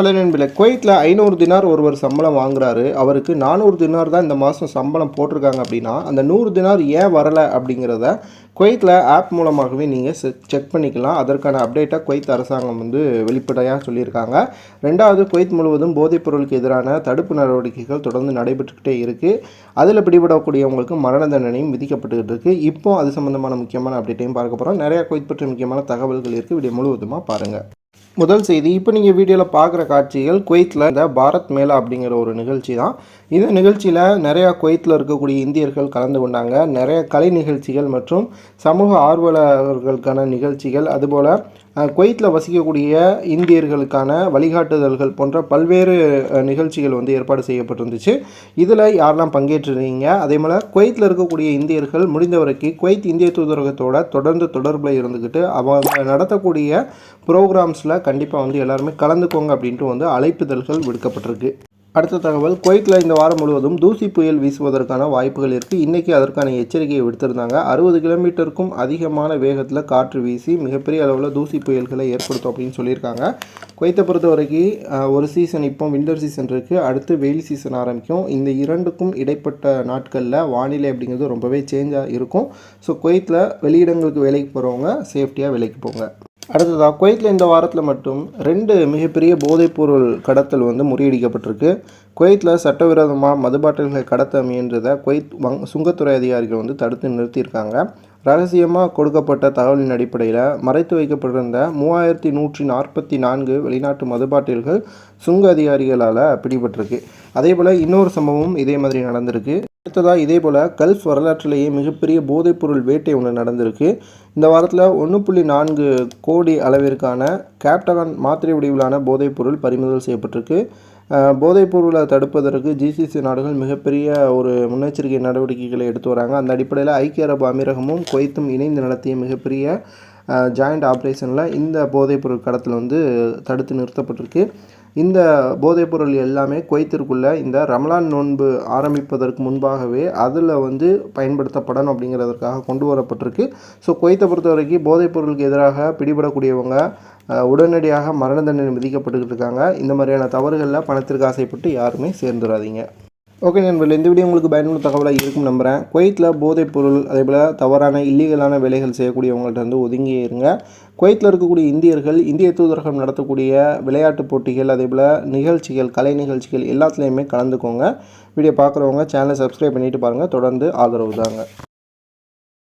Hello நண்பர்களே குவைத்தில் ஐநூறு தினார் ஒருவர் சம்பளம் வாங்குறாரு. அவருக்கு நானூறு தினார் தான் இந்த மாதம் சம்பளம் போட்டிருக்காங்க அப்படின்னா அந்த நூறு தினார் ஏன் வரலை அப்படிங்கிறத குவைத்தில் ஆப் மூலமாகவே நீங்கள் செக் பண்ணிக்கலாம். அதற்கான அப்டேட்டாக குவைத் அரசாங்கம் வந்து வெளிப்படையாக சொல்லியிருக்காங்க. ரெண்டாவது குவைத் முழுவதும் போதைப் பொருளுக்கு எதிரான தடுப்பு நடவடிக்கைகள் தொடர்ந்து நடைபெற்றுக்கிட்டே இருக்குது அதில் பிடிபடக்கூடியவங்களுக்கு மரண தண்டனையும் விதிக்கப்பட்டுக்கிட்டு இருக்குது இப்போ அது சம்மந்தமான முக்கியமான அப்டேட்டையும் பார்க்க போகிறோம் நிறையா குவைத் பற்றி முக்கியமான தகவல்கள் இருக்குது வீடியோ முழுவதுமாக பாருங்கள் முதல் செய்தி இப்போ நீங்கள் வீடியோவில் பார்க்குற காட்சிகள் குவைத்தில் இந்த பாரத் மேலா அப்படிங்கிற ஒரு நிகழ்ச்சி தான். இந்த நிகழ்ச்சியில் நிறையா குவைத்தில் இருக்கக்கூடிய இந்தியர்கள் கலந்து கொண்டாங்க. நிறைய கலை நிகழ்ச்சிகள் மற்றும் சமூக ஆர்வலர்களுக்கான நிகழ்ச்சிகள். அதுபோல் குவைத்தில் வசிக்கக்கூடிய இந்தியர்களுக்கான வழிகாட்டுதல்கள் போன்ற பல்வேறு நிகழ்ச்சிகள் வந்து ஏற்பாடு செய்யப்பட்டிருந்துச்சு. இதில் யாரெல்லாம் பங்கேற்றுறீங்க அதே போல் குவைத்தில் இருக்கக்கூடிய இந்தியர்கள் முடிந்த வரைக்கும் குவைத் இந்திய தூதரகத்தோட தொடர்ந்து தொடர்பில் இருந்துக்கிட்டு அவங்க நடத்தக்கூடிய ப்ரோக்ராம்ஸில் கண்டிப்பாக வந்து எல்லாருமே கலந்துக்கோங்க அப்படின்ட்டு வந்து அழைப்புதல்கள் விடுக்கப்பட்டிருக்கு. அடுத்த தகவல் குவைத்தில் இந்த வாரம் முழுவதும் தூசி புயல் வீசுவதற்கான வாய்ப்புகள் இருக்குது இன்றைக்கி அதற்கான எச்சரிக்கையை விடுத்திருந்தாங்க. அறுபது கிலோமீட்டருக்கும் அதிகமான வேகத்தில் காற்று வீசி மிகப்பெரிய அளவில் தூசி புயல்களை ஏற்படுத்தும் அப்படின்னு சொல்லியிருக்காங்க. குவைத்தை பொறுத்த வரைக்கும் ஒரு சீசன் இப்போ விண்டர் சீசன் இருக்குது அடுத்து வெயில் சீசன் ஆரம்பிக்கும். இந்த இரண்டுக்கும் இடைப்பட்ட நாட்களில் வானிலை அப்படிங்கிறது ரொம்பவே சேஞ்சாக இருக்கும். ஸோ குவைத்தில் வெளியிடங்களுக்கு வேலைக்கு போகிறவங்க சேஃப்டியாக வேலைக்கு போங்க. அடுத்ததாக குவைத்தில் இந்த வாரத்தில் மட்டும் ரெண்டு மிகப்பெரிய போதைப்பொருள் கடத்தல் வந்து முறியடிக்கப்பட்டிருக்கு. குவைத்தில் சட்டவிரோதமாக மதுபாட்டில்களை கடத்த முயன்றதை குவைத் வங் சுங்கத்துறை அதிகாரிகள் வந்து தடுத்து நிறுத்தியிருக்காங்க. ரகசியமாக கொடுக்கப்பட்ட தகவலின் அடிப்படையில் மறைத்து வைக்கப்பட்டிருந்த மூவாயிரத்தி நூற்றி நாற்பத்தி நான்கு வெளிநாட்டு மதுபாட்டில்கள் சுங்க அதிகாரிகளால் பிடிபட்டிருக்கு. அதே போல் இன்னொரு சம்பவம் இதே மாதிரி நடந்திருக்கு. அடுத்ததாக இதே போல் கல்ஃப் வரலாற்றிலேயே மிகப்பெரிய போதைப்பொருள் வேட்டை ஒன்று நடந்திருக்கு. இந்த வாரத்தில் ஒன்று புள்ளி நான்கு கோடி அளவிற்கான கேப்டகான் மாத்திரை வடிவிலான போதைப்பொருள் பறிமுதல் செய்யப்பட்டிருக்கு. போதைப் பொருளை தடுப்பதற்கு ஜிசிசி நாடுகள் மிகப்பெரிய ஒரு முன்னெச்சரிக்கை நடவடிக்கைகளை எடுத்து வராங்க. அந்த அடிப்படையில் ஐக்கிய அரபு அமீரகமும் குவைத்தும் இணைந்து நடத்திய மிகப்பெரிய ஜாயிண்ட் ஆப்ரேஷனில் இந்த போதைப்பொருள் கடத்தல் வந்து தடுத்து நிறுத்தப்பட்டிருக்கு. இந்த போதைப்பொருள் எல்லாமே குவைத்திற்குள்ளே இந்த ரமலான் நோன்பு ஆரம்பிப்பதற்கு முன்பாகவே அதில் வந்து பயன்படுத்தப்படணும் அப்படிங்கிறதற்காக கொண்டு வரப்பட்டிருக்கு. ஸோ குவைத்தை பொறுத்த வரைக்கும் போதைப்பொருளுக்கு எதிராக பிடிபடக்கூடியவங்க உடனடியாக மரண தண்டனை விதிக்கப்பட்டுக்கிட்டு இருக்காங்க. இந்த மாதிரியான தவறுகளில் பணத்திற்கு ஆசைப்பட்டு யாருமே சேர்ந்துடாதீங்க ஓகே நண்பர்கள் இந்த வீடியோ உங்களுக்கு பயனுள்ள தகவலாக இருக்கும் நம்புகிறேன் குவைத்தில் போதைப்பொருள் அதே போல் தவறான இல்லீகலான வேலைகள் செய்யக்கூடியவங்கள்ட்ட வந்து ஒதுங்கியே இருங்க. குவைத்தில் இருக்கக்கூடிய இந்தியர்கள் இந்திய தூதரகம் நடத்தக்கூடிய விளையாட்டுப் போட்டிகள் அதே போல் நிகழ்ச்சிகள் கலை நிகழ்ச்சிகள் எல்லாத்துலேயுமே கலந்துக்கோங்க. வீடியோ பார்க்குறவங்க சேனலை சப்ஸ்கிரைப் பண்ணிட்டு பாருங்கள் தொடர்ந்து ஆதரவு தாங்க.